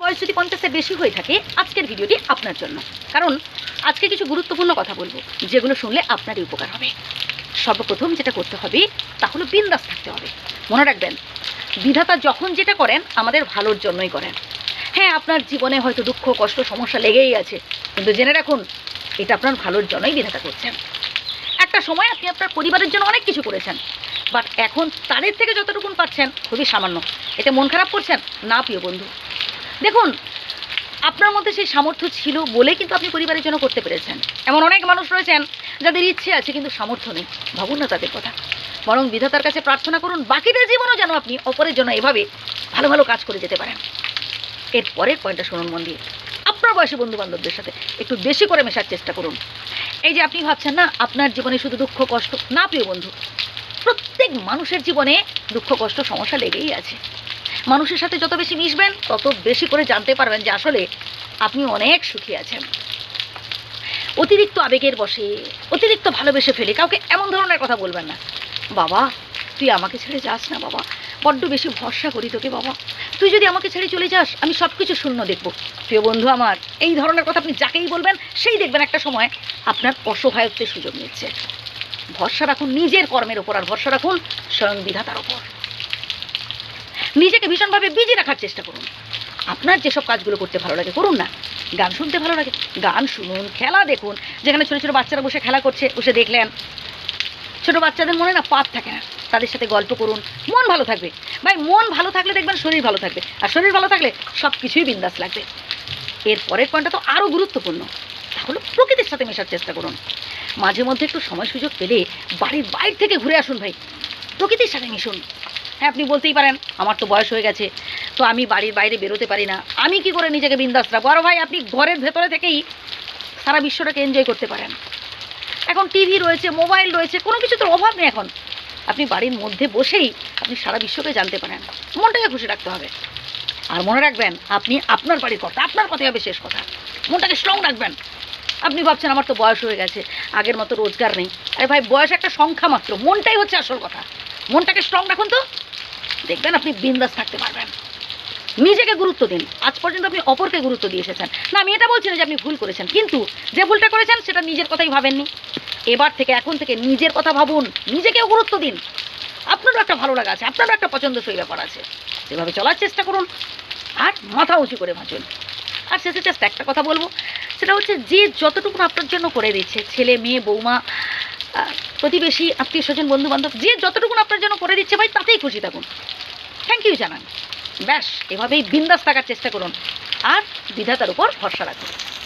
বয়স যদি পঞ্চাশের বেশি হয়ে থাকে, আজকের ভিডিওটি আপনার জন্য। কারণ আজকে কিছু গুরুত্বপূর্ণ কথা বলব, যেগুলো শুনলে আপনারই উপকার হবে। সর্বপ্রথম যেটা করতে হবে, তা হলো বিন্দাস থাকতে হবে। মনে রাখবেন, বিধাতা যখন যেটা করেন, আমাদের ভালোর জন্যই করেন। হ্যাঁ আপনার জীবনে হয়তো দুঃখ, কষ্ট, সমস্যা লেগেই আছে, কিন্তু জেনে রাখুন, এটা আপনার ভালোর জন্যই বিধাতা করছেন। একটা সময় আপনি আপনার পরিবারের জন্য অনেক কিছু করেছেন বাট এখন তাদের থেকে যতটুকুন পাচ্ছেন, খুবই সামান্য। এতে মন খারাপ করছেন? না, প্রিয় বন্ধু। দেখুন, আপনার মধ্যে সেই সামর্থ্য ছিল বলে কিন্তু আপনি পরিবারের জন্য করতে পেরেছেন। এমন অনেক মানুষ রয়েছেন যাদের ইচ্ছে আছে কিন্তু সামর্থ্য নেই। ভাবুন না তাদের কথা। বরং বিধাতার কাছে প্রার্থনা করুন, বাকিদের জীবনও যেন আপনি অপরের জন্য এভাবে ভালো ভালো কাজ করে যেতে পারেন। এর পরের পয়েন্টটা শুনুন মন দিয়ে আপনার বয়সী বন্ধু বান্ধবদের সাথে একটু বেশি করে মেশার চেষ্টা করুন। এই যে আপনি ভাবছেন, না, আপনার জীবনে শুধু দুঃখ, কষ্ট, না, প্রিয় বন্ধু, প্রত্যেক মানুষের জীবনে দুঃখ, কষ্ট, সমস্যা লেগেই আছে। মানুষের সাথে যত বেশি মিশবেন, তত বেশি করে জানতে পারবেন যে আসলে আপনি অনেক সুখী আছেন। অতিরিক্ত আবেগের বসে, অতিরিক্ত ভালোবেসে ফেলে কাউকে এমন ধরনের কথা বলবেন না। বাবা, তুই আমাকে ছেড়ে যাস না বাবা। বড্ড বেশি ভরসা করি তোকে বাবা। তুই যদি আমাকে ছেড়ে চলে যাস, আমি সব কিছু শূন্য দেখব। প্রিয় বন্ধু আমার, এই ধরনের কথা আপনি যাকেই বলবেন, সেই দেখবেন একটা সময় আপনার অসহায়ত্বের সুযোগ নিচ্ছে ভরসা রাখুন নিজের কর্মের ওপর আর ভরসা রাখুন স্বয়ং বিধাতার ওপর। নিজেকে ভীষণভাবে বিজি রাখার চেষ্টা করুন। আপনার যেসব কাজগুলো করতে ভালো লাগে, করুন না। গান শুনতে ভালো লাগে। গান শুনুন, খেলা দেখুন। যেখানে ছোটো ছোটো বাচ্চারা বসে খেলা করছে, বসে দেখলেন। ছোটো বাচ্চাদের মনে না পাপ থাকে না। তাদের সাথে গল্প করুন। মন ভালো থাকবে। ভাই, মন ভালো থাকলে দেখবেন শরীর ভালো থাকবে। আর শরীর ভালো থাকলে সব কিছুই বিন্দাস লাগবে। এর পরের পয়েন্টটা তো আরও গুরুত্বপূর্ণ। তাহলে প্রকৃতির সাথে মেশার চেষ্টা করুন। মাঝে মধ্যে একটু সময় সুযোগ পেলে বাড়ির বাইরে থেকে ঘুরে আসুন ভাই। প্রকৃতির সাথে মিশুন। হ্যাঁ আপনি বলতেই পারেন, আমার তো বয়স হয়ে গেছে, তো আমি বাড়ির বাইরে বেরোতে পারি না। আমি কি করে নিজেকে বিন্দাস রাখব? আরও ভাই, আপনি ঘরের ভেতরে থেকেই সারা বিশ্বটাকে এনজয় করতে পারেন। এখন টিভি রয়েছে মোবাইল রয়েছে, কোনো কিছু তো অভাব নেই এখন। আপনি বাড়ির মধ্যে বসেই আপনি সারা বিশ্বকে জানতে পারেন। মনটাকে খুশি রাখতে হবে। আর মনে রাখবেন, আপনি আপনার বাড়ির কথা, আপনার কথাই হবে শেষ কথা। মনটাকে স্ট্রং রাখবেন। আপনি ভাবছেন, আমার তো বয়স হয়ে গেছে, আগের মতো রোজগার নেই। আরে ভাই, বয়স একটা সংখ্যা মাত্র, মনটাই হচ্ছে আসল কথা। মনটাকে স্ট্রং রাখুন তো। দেখবেন আপনি বিন্দাস থাকতে পারবেন। নিজেকে গুরুত্ব দিন। আজ পর্যন্ত আপনি অপরকে গুরুত্ব দিয়ে এসেছেন। না, আমি এটা বলছি না যে আপনি ভুল করেছেন, কিন্তু যে ভুলটা করেছেন, সেটা নিজের কথাই ভাবেননি। এবার থেকে, এখন থেকে নিজের কথা ভাবুন, নিজেকেও গুরুত্ব দিন। আপনারও একটা ভালো লাগা আছে, আপনারও একটা পছন্দসই ব্যাপার আছে। সেভাবে চলার চেষ্টা করুন, আর মাথা উঁচু করে বাঁচুন আর শেষে জাস্ট একটা কথা বলব, সেটা হচ্ছে যে যতটুকু আপনার জন্য করে দিচ্ছে, ছেলে, মেয়ে, বৌমা প্রতিবেশী, আত্মীয় স্বজন বন্ধু বান্ধব যে যতটুকু আপনার জন্য করে দিচ্ছে ভাই, তাতেই খুশি থাকুন। থ্যাংক ইউ জানান। ব্যাস, এভাবেই বিন্দাস থাকার চেষ্টা করুন। আর বিধাতার উপর ভরসা রাখুন।